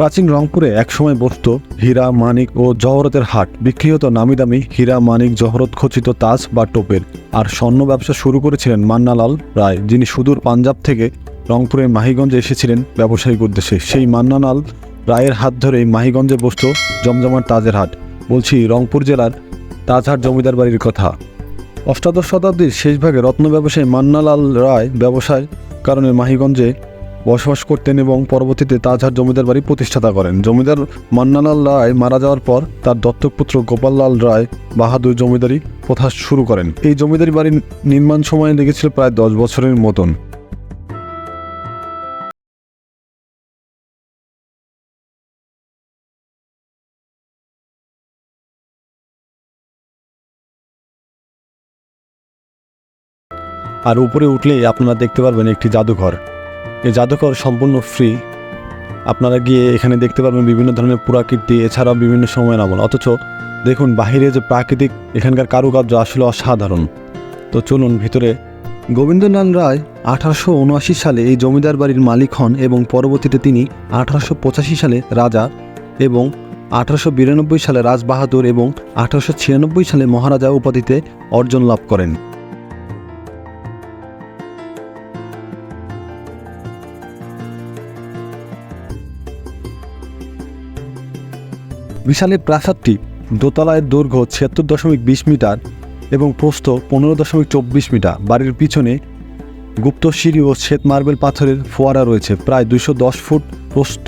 প্রাচীন রংপুরে একসময় বসত হীরা, মানিক ও জহরতের হাট। বিক্রি হতো নামি দামি হীরা, মানিক, জহরত খচিত তাজ বা টোপের। আর স্বর্ণ ব্যবসা শুরু করেছিলেন মান্নালাল রায়, যিনি সুদূর পাঞ্জাব থেকে রংপুরের মাহিগঞ্জে এসেছিলেন ব্যবসায়িক উদ্দেশ্যে। সেই মান্নালাল রায়ের হাত ধরেই মাহিগঞ্জে বসত জমজমার তাজের হাট। বলছি, রংপুর জেলার তাজহাট জমিদার বাড়ির কথা। অষ্টাদশ শতাব্দীর শেষ ভাগে রত্ন ব্যবসায়ী মান্নালাল রায় ব্যবসায় কারণে মাহিগঞ্জে বসবাস করতেন এবং পরবর্তীতে তাজহার জমিদার বাড়ি প্রতিষ্ঠাতা করেন। জমিদার মান্নালাল রায় মারা যাওয়ার পর তার দত্তক পুত্র গোপাললাল রায় বাহাদুর জমিদারি প্রথা শুরু করেন। এই জমিদারি বাড়ির নির্মাণ সময় লেগেছিল প্রায় দশ বছরের মতন। আর উপরে উঠলেই আপনারা দেখতে পারবেন একটি জাদুঘর। এই জাদুঘর সম্পূর্ণ ফ্রি আপনারা গিয়ে এখানে দেখতে পারবেন বিভিন্ন ধরনের পুরাকীর্তি এছাড়াও বিভিন্ন সময়ের আমল। অথচ দেখুন, বাহিরে যে প্রাকৃতিক এখানকার কারুকার্য আসলে অসাধারণ। তো চলুন ভিতরে। গোবিন্দলাল রায় আঠারোশো উনআশি সালে এই জমিদার বাড়ির মালিক হন এবং পরবর্তীতে তিনি আঠারোশো পঁচাশি সালে রাজা এবং আঠারোশো বিরানব্বই সালে রাজবাহাদুর এবং আঠারোশো ছিয়ানব্বই সালে মহারাজা উপাধিতে অর্জন লাভ করেন। বিশাল এই প্রাসাদটি দোতলায় দৈর্ঘ্য ছিয়াত্তর দশমিক বিশ মিটার এবং প্রস্থ পনেরো দশমিক চব্বিশ মিটার। বাড়ির পিছনে গুপ্ত সিঁড়ি ও শ্বেত মার্বেল পাথরের ফোয়ারা রয়েছে। প্রায় দুশো দশ ফুট প্রস্থ।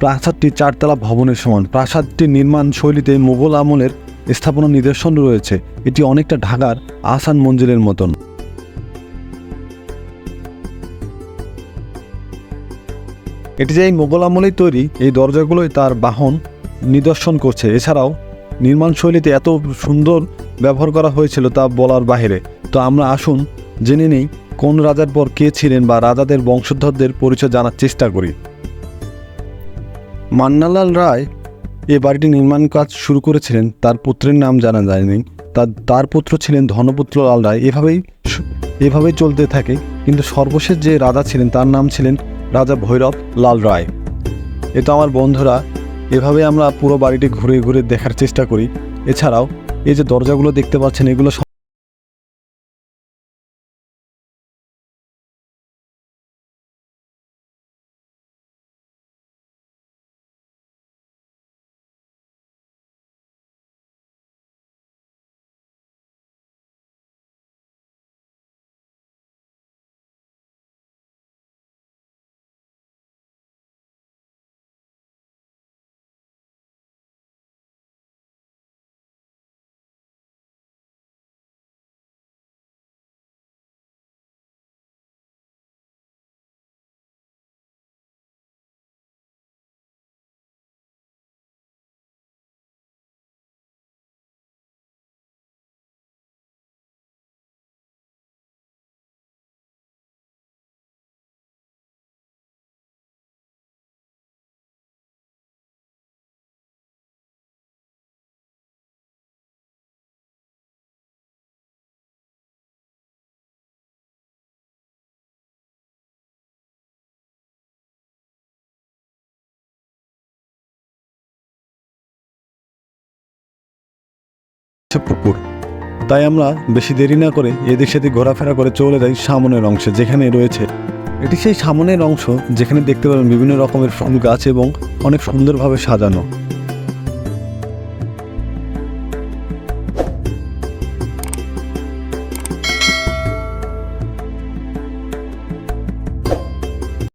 প্রাসাদটি চারতলা ভবনের সমান। প্রাসাদটির নির্মাণ শৈলীতে মোগল আমলের স্থাপনা নিদর্শন রয়েছে। এটি অনেকটা ঢাকার আসান মঞ্জিলের মতন। এটি যে এই মোগল আমলেই তৈরি, এই দরজাগুলোই তার বাহন। নিদর্শন করছে। এছাড়াও নির্মাণ শৈলীতে এত সুন্দর ব্যবহার করা হয়েছিল তা বলার বাইরে তো আমরা আসুন, জেনে নেই কোন রাজার পর কে ছিলেন বা রাজাদের বংশধরদের পরিচয় জানার চেষ্টা করি। মান্নালাল রায় এ বাড়িটি নির্মাণ কাজ শুরু করেছিলেন, তার পুত্রের নাম জানা যায়নি। তার তার পুত্র ছিলেন ধনপুত্র লাল রায়। এভাবেই এভাবেই চলতে থাকে। কিন্তু সর্বশেষ যে রাজা ছিলেন, তার নাম ছিলেন রাজা ভৈরব লাল রায়। এ তো আমার বন্ধুরা এভাবে আমরা পুরো বাড়িটি ঘুরে ঘুরে দেখার চেষ্টা করি। এছাড়াও এই যে দরজাগুলো দেখতে পাচ্ছেন, এগুলো পুকুর। তাই আমরা বেশি দেরি না করে এদিক সেদিক ঘোরাফেরা করে চলে যাই সামনের অংশে যেখানে রয়েছে। এটি সেই সামনের অংশ যেখানে দেখতে পাবেন বিভিন্ন রকমের ফুল গাছ এবং অনেক সুন্দরভাবে সাজানো।